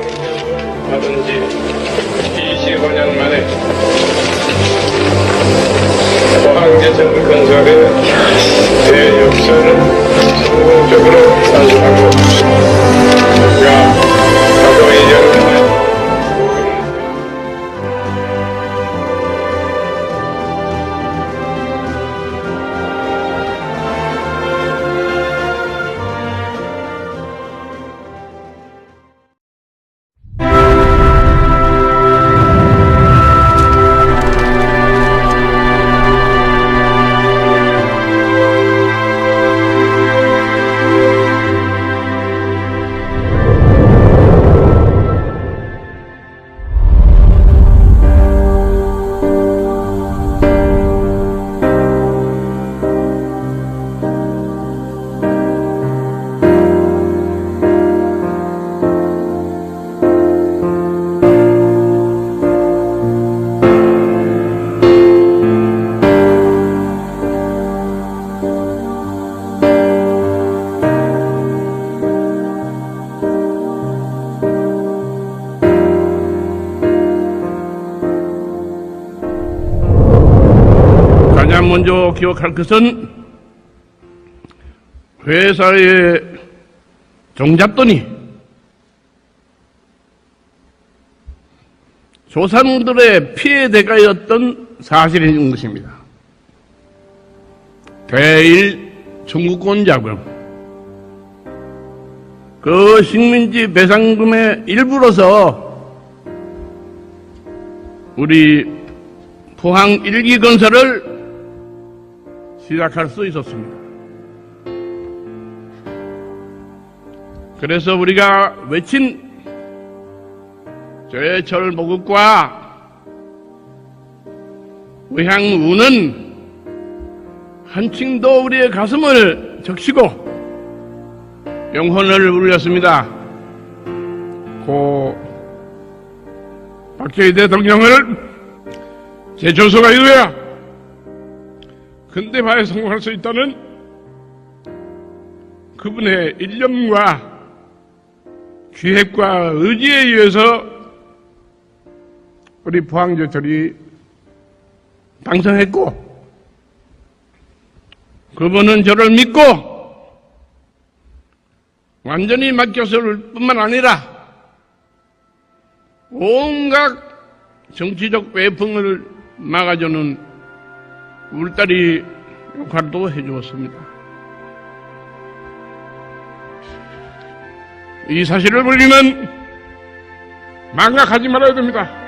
든지25년 만에 먼저 기억할 것은 회사에 종잣돈이 조상들의 피해 대가였던 사실인 것입니다. 대일 청구권 자금, 그 식민지 배상금의 일부로서 우리 포항 일기 건설을 시작할 수 있었습니다. 그래서 우리가 외친 제철 모국과 의향우는 한층 더 우리의 가슴을 적시고 영혼을 울렸습니다. 고 박정희 대통령을 제조서가 이거야. 근대화에 성공할 수 있다는 그분의 일념과 기획과 의지에 의해서 우리 포항제철이 당선했고 그분은 저를 믿고 완전히 맡겼을 뿐만 아니라 온갖 정치적 외풍을 막아주는 울다리 역할도 해주었습니다. 이 사실을 우리는 망각하지 말아야 됩니다.